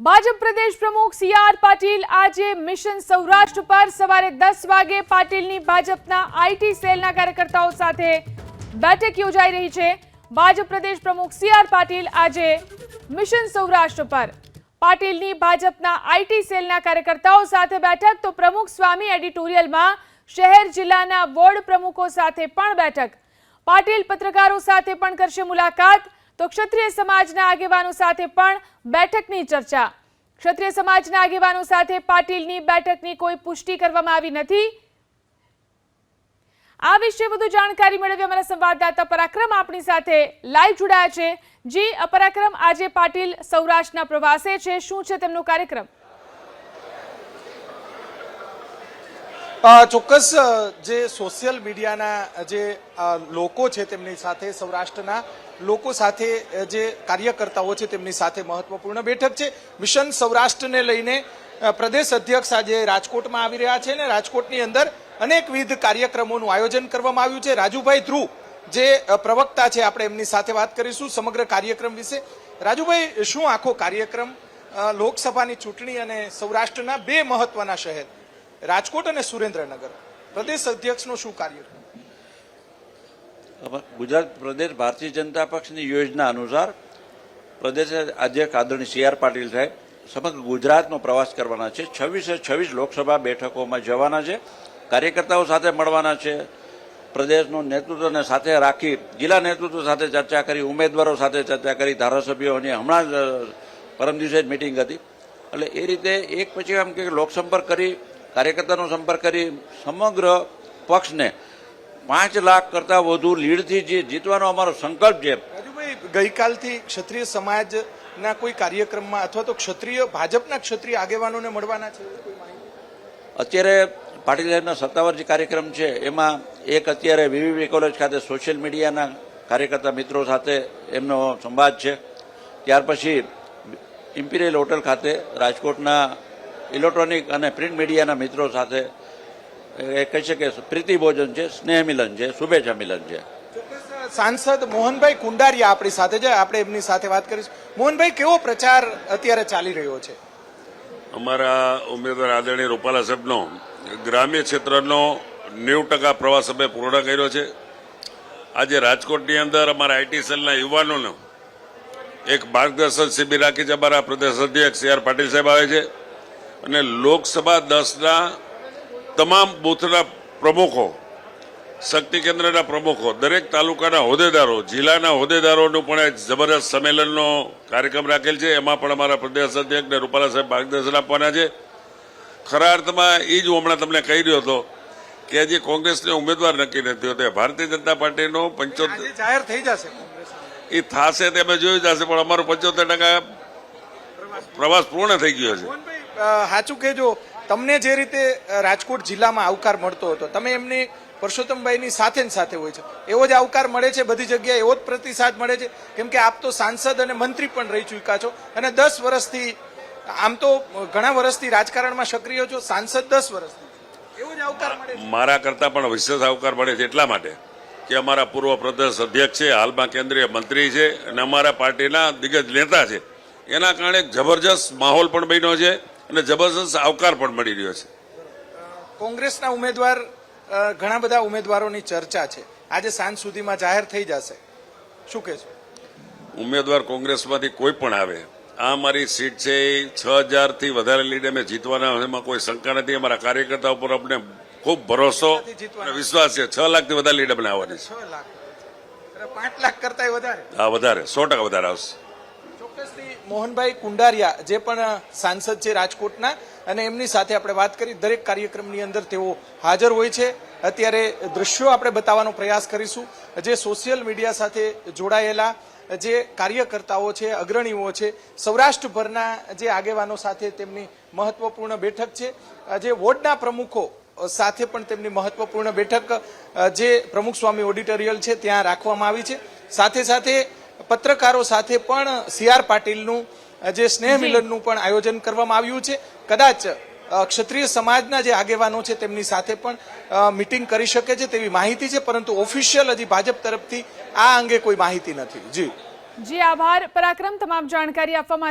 ભાજપ પ્રદેશ પ્રમુખ C R Patil આજે mission Saurashtra પર સવારે દસ વાગે પાટીલની ભાજપના આઈટી સેલના કાર્યકર્તાઓ સાથે બેઠક યોજાઈ રહી છે. ભાજપ પ્રદેશ પ્રમુખ સી આર પાટીલ આજે મિશન સૌરાષ્ટ્ર પર પાટીલની ભાજપના આઈટી સેલના કાર્યકર્તાઓ સાથે બેઠક. તો પ્રમુખ સ્વામી એડિટોરિયલમાં શહેર જિલ્લાના વોર્ડ પ્રમુખો સાથે પણ બેઠક. પાટીલ પત્રકારો સાથે પણ કરશે મુલાકાત. તો ક્ષત્રિય સમાજના આગેવાનો સાથે પણ બેઠકની ચર્ચા. ક્ષત્રિય સમાજના આગેવાનો સાથે પાટીલની બેઠકની કોઈ પુષ્ટિ કરવામાં આવી નથી. આ વિશે વધુ જાણકારી મેળવી અમારા સંવાદદાતા પરાક્રમ આપણી સાથે લાઈવ જોડાયા છે. જી પરાક્રમ આજે પાટીલ સૌરાષ્ટ્રના પ્રવાસે છે. શું છે તેમનો કાર્યક્રમ? ચોક્કસ જે સોશિયલ મીડિયાના જે લોકો છે તેમની સાથે, સૌરાષ્ટ્રના લોકો સાથે જે કાર્યકર્તાઓ છે તેમની સાથે મહત્વપૂર્ણ બેઠક છે. મિશન સૌરાષ્ટ્રને લઈને પ્રદેશ અધ્યક્ષ આજે રાજકોટમાં આવી રહ્યા છે અને રાજકોટની અંદર અનેકવિધ કાર્યક્રમોનું આયોજન કરવામાં આવ્યું છે. રાજુભાઈ ધ્રુવ જે પ્રવક્તા છે, આપણે એમની સાથે વાત કરીશું સમગ્ર કાર્યક્રમ વિશે. રાજુભાઈ, શું આખો કાર્યક્રમ લોકસભાની ચૂંટણી અને સૌરાષ્ટ્રના બે મહત્વના શહેર? રાજકોટ અને સુરેન્દ્રનગર. પ્રદેશ અધ્યક્ષનું શું કાર્ય ગુજરાત પ્રદેશ ભારતીય જનતા પક્ષની યોજના અનુસાર પ્રદેશ અધ્યક્ષ આદરણીય સી આર પાટીલ સાહેબ સમગ્ર ગુજરાતનો પ્રવાસ કરવાના છે. છવ્વીસે છવ્વીસ લોકસભા બેઠકોમાં જવાના છે. કાર્યકર્તાઓ સાથે મળવાના છે. પ્રદેશનું નેતૃત્વને સાથે રાખી જિલ્લા નેતૃત્વ સાથે ચર્ચા કરી, ઉમેદવારો સાથે ચર્ચા કરી, ધારાસભ્યોની હમણાં પરમ દિવસે જ મિટિંગ હતી. એટલે એ રીતે એક પછી આમ કે લોકસંપર્ક કરી કાર્યકર્તાનો સંપર્ક કરી સમગ્ર પક્ષને પાંચ લાખ કરતાં વધુ લીડથી જે જીતવાનો અમારો સંકલ્પ છે ગઈકાલથી ક્ષત્રિય સમાજના કોઈ કાર્યક્રમમાં અથવા તો ક્ષત્રિય ભાજપના ક્ષત્રિય આગેવાનોને મળવાના છે? અત્યારે પાટીલ સાહેબના સત્તાવાર જે કાર્યક્રમ છે એમાં એક અત્યારે વીવીવી કોલેજ ખાતે સોશિયલ મીડિયાના કાર્યકર્તા મિત્રો સાથે એમનો સંવાદ છે ત્યાર પછી ઇમ્પિરિયલ હોટલ ખાતે રાજકોટના ઇલેક્ટ્રોનિક અને પ્રિન્ટ મીડિયાના મિત્રો સાથે એ કહી શકે પ્રીતિ ભોજન છે સ્નેહ મિલન છે શુભેચ્છા મિલન છે. સાંસદ મોહનભાઈ કુંડારિયા આપણી સાથે છે. આપણે એમની સાથે વાત કરીશું. મોહનભાઈ કેવો પ્રચાર અત્યારે ચાલી રહ્યો છે? અમારા ઉમેદવાર આદરણીય રૂપાલા સાહેબનો ગ્રામ્ય ક્ષેત્રનો નેવું ટકા પ્રવાસ અમે પૂર્ણ કર્યો છે. આજે રાજકોટની અંદર અમારા આઈટી સેલના યુવાનોનો એક માર્ગદર્શન શિબિર રાખી છે. અમારા પ્રદેશ અધ્યક્ષ સી આર પાટીલ સાહેબ આવે છે. અને લોકસભા દસના તમામ બૂથના પ્રમુખો શક્તિ કેન્દ્રના પ્રમુખો દરેક તાલુકાના હોદ્દેદારો જિલ્લાના હોદ્દેદારોનું પણ એક જબરદસ્ત સંમેલનનો કાર્યક્રમ રાખેલ છે. એમાં પણ અમારા પ્રદેશ અધ્યક્ષ ને રૂપાલા સાહેબ માર્ગદર્શન આપવાના છે. ખરા અર્થમાં એ જ હમણાં તમને કહી રહ્યો હતો કે જે કોંગ્રેસને ઉમેદવાર નક્કી નથી હોતો ભારતીય જનતા પાર્ટીનો પંચોતેર જાહેર થઈ જશે એ થશે તે અમે જોયું જશે પણ અમારો પંચોતેર ટકા પ્રવાસ પૂર્ણ થઈ ગયો છે. સાચું કહેજો તમને જે રીતે રાજકોટ જિલ્લામાં આવકાર મળતો હતો તમે એમની પરસોત્તમભાઈની સાથે ને સાથે હોય છે. એવો જ આવકાર મળે છે બધી જગ્યાએ એવો જ પ્રતિસાદ મળે છે કેમ કે આપ તો સાંસદ અને મંત્રી પણ રહી ચૂક્યા છો. અને દસ વર્ષથી આમ તો ઘણા વર્ષથી રાજકારણમાં સક્રિય છો સાંસદ દસ વર્ષથી. એવો જ આવકાર મળે મારા કરતા પણ વિશેષ આવકાર મળે છે એટલા માટે કે અમારા પૂર્વ પ્રદેશ અધ્યક્ષ છે હાલમાં કેન્દ્રીય મંત્રી છે અને અમારા પાર્ટીના દિગ્ગજ નેતા છે. એના કારણે જબરજસ્ત માહોલ પણ બન્યો છે. અને જબરજસ્ત આવકાર પણ મળી રહ્યો છે. કોંગ્રેસના ઉમેદવાર ઘણા બધા ઉમેદવારોની ચર્ચા છે. આજે સાંજ સુધીમાં જાહેર થઈ જશે. શું કે છે ઉમેદવાર કોંગ્રેસમાંથી કોઈ પણ આવે આ મારી સીટ છે એ છ હજારથી વધારે લીડ અમે જીતવાના એમાં કોઈ શંકા નથી. અમારા કાર્યકર્તા ઉપર અમને ખૂબ ભરોસો અને વિશ્વાસ છે. છ લાખથી વધારે લીડ અમને આવવાની છે. છ પાંચ લાખ કરતા વધારે. હા વધારે. સો ટકા વધારે આવશે. ચોક્કસથી મોહનભાઈ કુંડારિયા, જે પણ સાંસદ છે રાજકોટના, અને એમની સાથે આપણે વાત કરી. દરેક કાર્યક્રમની અંદર તેઓ હાજર હોય છે. અત્યારે દૃશ્યો આપણે બતાવવાનો પ્રયાસ કરીશું. જે સોશિયલ મીડિયા સાથે જોડાયેલા જે કાર્યકર્તાઓ છે, અગ્રણીઓ છે, સૌરાષ્ટ્રભરના જે આગેવાનો સાથે તેમની મહત્વપૂર્ણ બેઠક છે. જે વોર્ડના પ્રમુખો સાથે પણ તેમની મહત્વપૂર્ણ બેઠક, જે પ્રમુખ સ્વામી ઓડિટોરિયલ છે, ત્યાં રાખવામાં આવી છે. સાથે સાથે પત્રકારો સાથે પણ સી આર પાટીલનું જે સ્નેહ મિલનનું પણ આયોજન કરવામાં આવ્યું છે. કદાચ ક્ષત્રિય સમાજના જે આગેવાનો છે તેમની સાથે પણ મિટિંગ કરી શકે છે તેવી માહિતી છે પરંતુ ઓફિશિયલ હજી ભાજપ તરફથી આ અંગે કોઈ માહિતી નથી. જી. જી આભાર. પરાક્રમ તમામ જાણકારી આપવા માટે